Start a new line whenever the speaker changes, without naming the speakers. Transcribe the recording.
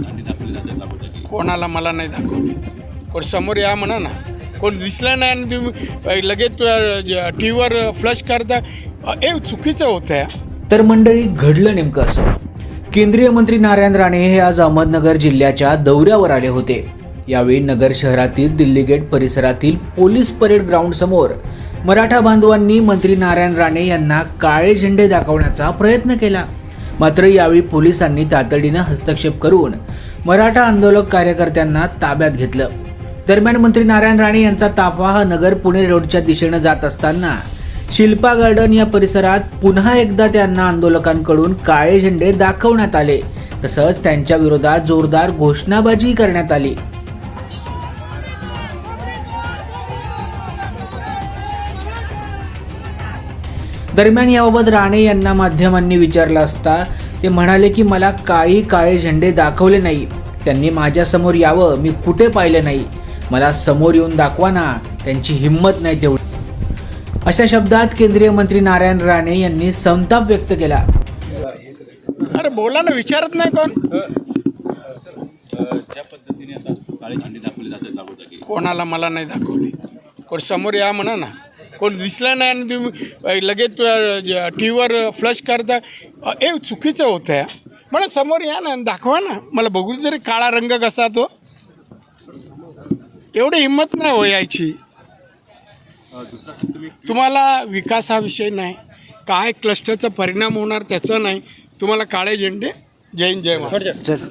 दाखवली
कोणाला मला नाही दाखवली. कोण समोर या म्हणा ना. कोण दिसलं नाही आणि तुम्ही लगेच टी व्हीवर फ्लश करता. हे चुकीचं होतं आहे
तर मंडळी घडलं नेमकं असं. केंद्रीय मंत्री नारायण राणे हे आज अहमदनगर जिल्ह्याच्या दौऱ्यावर आले होते. यावेळी नगर शहरातील दिल्ली गेट परिसरातील पोलीस परेड ग्राउंड समोर मराठा बांधवांनी मंत्री नारायण राणे यांना काळे झेंडे दाखवण्याचा प्रयत्न केला. मात्र यावेळी पोलिसांनी तातडीनं हस्तक्षेप करून मराठा आंदोलक कार्यकर्त्यांना ताब्यात घेतलं. दरम्यान मंत्री नारायण राणे यांचा ताफा हा नगर पुणे रोडच्या दिशेनं जात असताना शिल्पा गार्डन या परिसरात पुन्हा एकदा त्यांना आंदोलकांकडून काळे झेंडे दाखवण्यात आले. तसंच त्यांच्या विरोधात जोरदार घोषणाबाजी करण्यात आली. दरम्यान याबाबत राणे यांना माध्यमांनी विचारलं असता ते म्हणाले की मला काळी काळे झेंडे दाखवले नाही. त्यांनी माझ्यासमोर यावं. मी कुठे पाहिलं नाही? मला समोर येऊन दाखवा ना. त्यांची हिंमत नाही तेवढी. अशा शब्दात केंद्रीय मंत्री नारायण राणे यांनी संताप व्यक्त केला.
अरे बोला ना विचारत नाही कोण?
ज्या पद्धतीने आता काळी झेंडी दाखवली जाते जागोजागी.
कोणाला मला नाही दाखवली. कोण समोर या म्हणा ना. कोण दिसला नाही आणि तुम्ही लगेच टी व्हीवर फ्लश करता. हे चुकीचं होतं आहे मला समोर या ना दाखवा ना. मला बघू तरी काळा रंग कसा तो. एवढी हिंमत नाही हो यायची. तुम्हाला विकास हा विषय नाही. काय क्लस्टरचा परिणाम होणार त्याचं नाही. तुम्हाला काळे झेंडे. जय हिंद, जय महाराज.